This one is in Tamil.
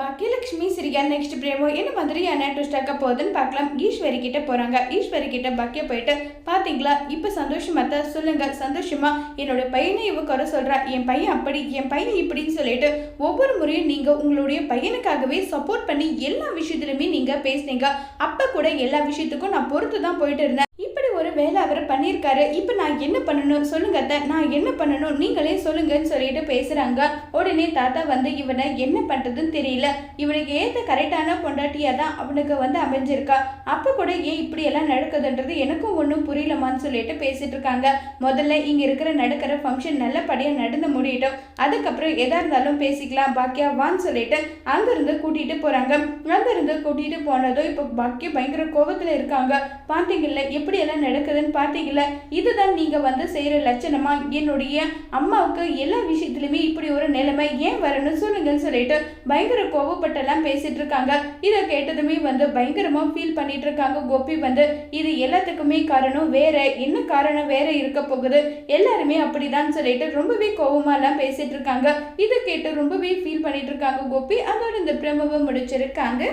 பாக்கியலட்சுமி சிரியா நெக்ஸ்ட் பிரேமோ என்ன மாதிரியான ட்விஸ்ட் ஆக்க போகுதுன்னு பார்க்கலாம். ஈஸ்வரி கிட்ட போறாங்க. ஈஸ்வரி கிட்ட பாக்கிய போயிட்டு பாத்தீங்களா? இப்ப சந்தோஷமா தான் சொல்லுங்க. சந்தோஷமா என்னோட பையனை இவ குறை சொல்றா. என் பையன் அப்படி என் பையன் இப்படின்னு சொல்லிட்டு ஒவ்வொரு முறையும் நீங்க உங்களுடைய பையனுக்காகவே சப்போர்ட் பண்ணி எல்லா விஷயத்துலையுமே நீங்க பேசுனீங்க. அப்ப கூட எல்லா விஷயத்துக்கும் நான் பொறுத்து தான் போயிட்டு இருந்தேன். வேலை அவர் பண்ணியிருக்காரு. இப்போ நான் என்ன பண்ணணும்? சொல்லுங்க அத்தை. நான் என்ன பண்ணணும்? நீங்களே சொல்லுங்கன்னு சொல்லிட்டு பேசுகிறாங்க உடனே தாத்தா வந்து இவனை என்ன பண்ணுறதுன்னு தெரியல. இவனுக்கு ஏற்ற கரெக்டான பொண்டாட்டியாக தான் அவனுக்கு வந்து அமைஞ்சிருக்கா. அப்போ கூட ஏன் இப்படியெல்லாம் நடக்குதுன்றது எனக்கும் ஒன்றும் புரியலமான்னு சொல்லிட்டு பேசிட்டு இருக்காங்க. முதல்ல இங்கே இருக்கிற நடக்கிற ஃபங்க்ஷன் நல்லபடியாக நடந்து முடியட்டும். அதுக்கப்புறம் எதா இருந்தாலும் பேசிக்கலாம். பாக்கியா வான்னு சொல்லிட்டு அங்கேருந்து கூட்டிகிட்டு போகிறாங்க அங்கேருந்து கூட்டிகிட்டு போனதும் இப்போ பாக்கியா பயங்கர கோபத்தில் இருக்காங்க. பார்த்தீங்கல்ல எப்படியெல்லாம் நட இருக்குதுன்னு பாத்தீங்கல்ல இதுதான் நீங்க வந்து செய்யற லட்சணமாக என்னுடைய அம்மாவுக்கு எல்லா விஷயத்துலயுமே இப்படி ஒரு நிலைமை ஏன் வரணும் சொல்லுங்கன்னு சொல்லிட்டு பயங்கர கோவப்பட்டெல்லாம் பேசிட்டு இருக்காங்க. இதை கேட்டதுமே வந்து பயங்கரமா ஃபீல் பண்ணிட்டு இருக்காங்க. கோபி வந்து இது எல்லாத்துக்குமே காரணம் வேற என்ன காரணம் வேற இருக்க போகுது? எல்லாருமே அப்படிதான் சொல்லிட்டு ரொம்பவே கோவமா எல்லாம் பேசிட்டு இருக்காங்க. இதை கேட்டு ரொம்பவே ஃபீல் பண்ணிட்டு இருக்காங்க கோபி. அதோட இந்த பிரமவை முடிச்சிருக்காங்க.